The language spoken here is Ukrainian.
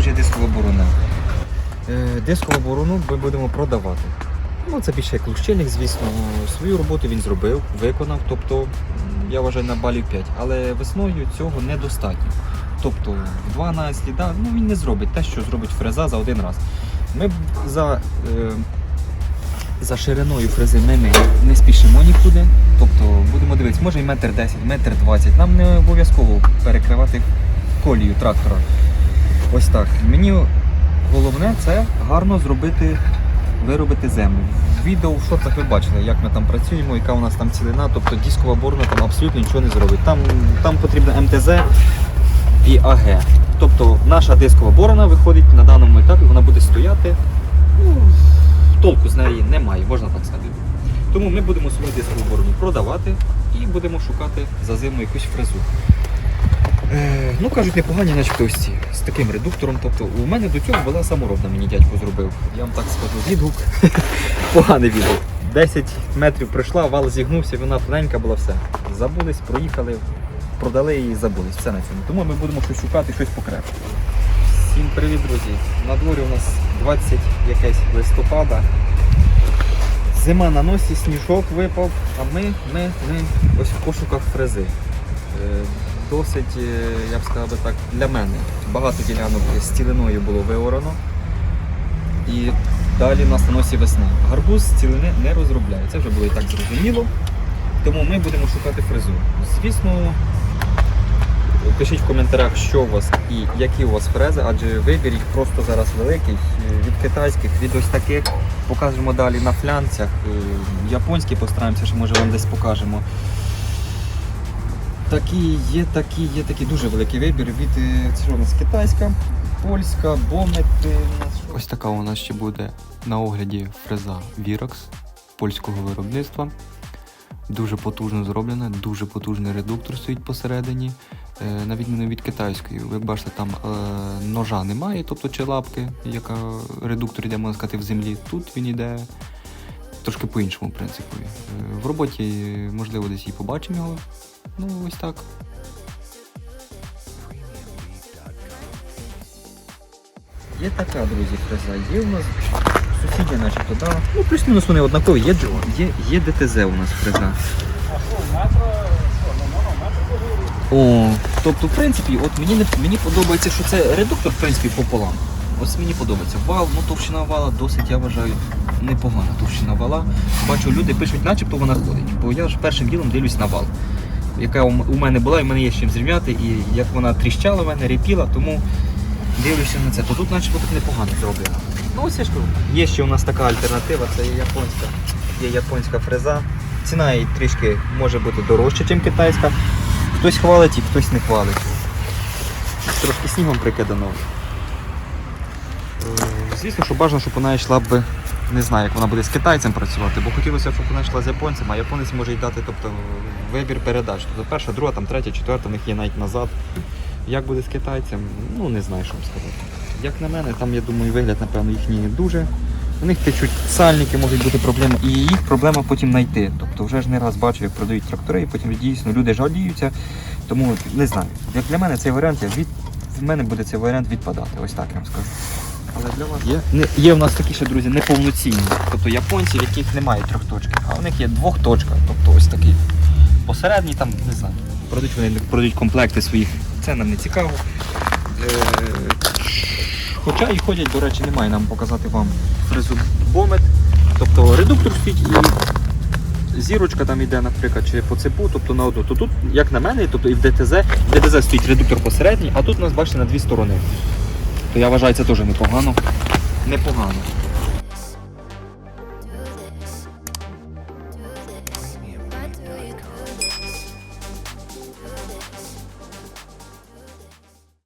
ж є дискова. Е, Дискову оборону ми будемо продавати. Ну, це більше як лущильник, звісно. Свою роботу він зробив, виконав, тобто, я вважаю, на балів 5. Але весною цього недостатньо. Тобто, в два на сліда ну, він не зробить те, що зробить фреза за один раз. Ми за, е, за шириною фрези ми не, не спішимо нікуди. Тобто будемо дивитися, може і метр 10, метр 20. Нам не обов'язково перекривати колію трактора. Ось так. Мені головне це гарно зробити, виробити землю. Відео в шортах ви бачили, як ми там працюємо, яка у нас там цілина, тобто дискова борона там абсолютно нічого не зробить. Там, там потрібно МТЗ і АГ. Тобто наша дискова борона виходить на даному етапі, вона буде стояти. Ну, толку з неї немає, можна так сказати. Тому ми будемо свою дискову борону продавати і будемо шукати за зиму якусь фрезу. Е, ну кажуть, непогані, начебто ось ці з таким редуктором. Тобто у мене до цього була саморобна, мені дядько зробив. Я вам так скажу, відгук. Поганий відгук. 10 метрів пройшла, вал зігнувся, вона тоненька була все. Забулись, проїхали, продали і забулись. Все на цьому. Тому ми будемо щось шукати, щось покрепше. Всім привіт, друзі! На дворі у нас 20 якесь листопада. Зима на носі, сніжок випав, а ми, ми, ми ось в пошуках фрези. Досить, е, я б сказав би так, для мене багато ділянок з цілиною було виорано. І далі нас на носі весна. Гарбуз з цілини не розробляє. Це вже було і так зрозуміло. Тому ми будемо шукати фрезу. Звісно, пишіть в коментарях, що у вас і які у вас фрези, адже вибір їх просто зараз великий. Від китайських, від ось таких покажемо далі на флянцях. Е, Японські постараємося, що може вам десь покажемо. Такі є, такі, є такі дуже великий вибір від е, у нас китайська, польська, бомет. Ось така у нас ще буде на огляді фреза Virax польського виробництва. Дуже потужно зроблена, дуже потужний редуктор стоїть посередині. Е, На відміну від китайської, ви бачите, там е, ножа немає, тобто чи лапки, яка редуктор йде, можна сказати, в землі. Тут він йде трошки по-іншому принципу. Е, В роботі, можливо, десь і побачимо його. Ну, ось так. Є така, друзі, фреза. Є у нас сусідня, начебто, да. Ну, плюс-мінус вони однакові. Є, є, є ДТЗ у нас фреза. О, тобто, в принципі, от мені не мені подобається, що це редуктор, в принципі, пополам. Ось мені подобається. Вал, ну товщина вала досить, я вважаю, непогана товщина вала. Бачу, люди пишуть, начебто вона ходить. Бо я ж першим ділом дивлюсь на вал. Яка у мене була, і в мене є з чим зрівняти, і як вона тріщала в мене, репіла, тому дивлюся на це. То тут начебто так непогано зроблено. Ну ось я ж кажу. Є ще у нас така альтернатива, це є японська, є японська фреза. Ціна її трішки може бути дорожча, ніж китайська. Хтось хвалить і хтось не хвалить. Трошки снігом прикидано. Е, Звісно, що бажано, щоб вона йшла б, не знаю, як вона буде з китайцем працювати, бо хотілося, б, щоб вона йшла з японцем, а японець може й дати тобто, вибір передач. Тобто перша, друга, там, третя, четверта, в них є навіть назад. Як буде з китайцем, ну не знаю, що вам сказати. Як на мене, там, я думаю, вигляд, напевно, їхній дуже. У них течуть сальники, можуть бути проблеми, і їх проблема потім знайти. Тобто вже ж не раз бачив, як продають трактори, і потім дійсно люди жаліються. Тому не знаю. Як для мене цей варіант, від... в мене буде цей варіант відпадати. Ось так я вам скажу. Для вас є. Не, є в нас такі ще, друзі, неповноцінні. Тобто японці, в яких немає трьох точки, а у них є двохточка. Тобто ось такий. Посередній там, не знаю. Продають вони продають комплекти своїх. Це нам не цікаво. Е, Хоча і ходять, до речі, немає нам показати вам фрезу бомет. Тобто редуктор стоїть і зірочка там йде, наприклад, чи по цепу, тобто на одну. То тут, як на мене, тобто і в ДТЗ, в ДТЗ стоїть редуктор посередній, а тут у нас бачите на дві сторони. То я вважаю, це теж непогано. Непогано.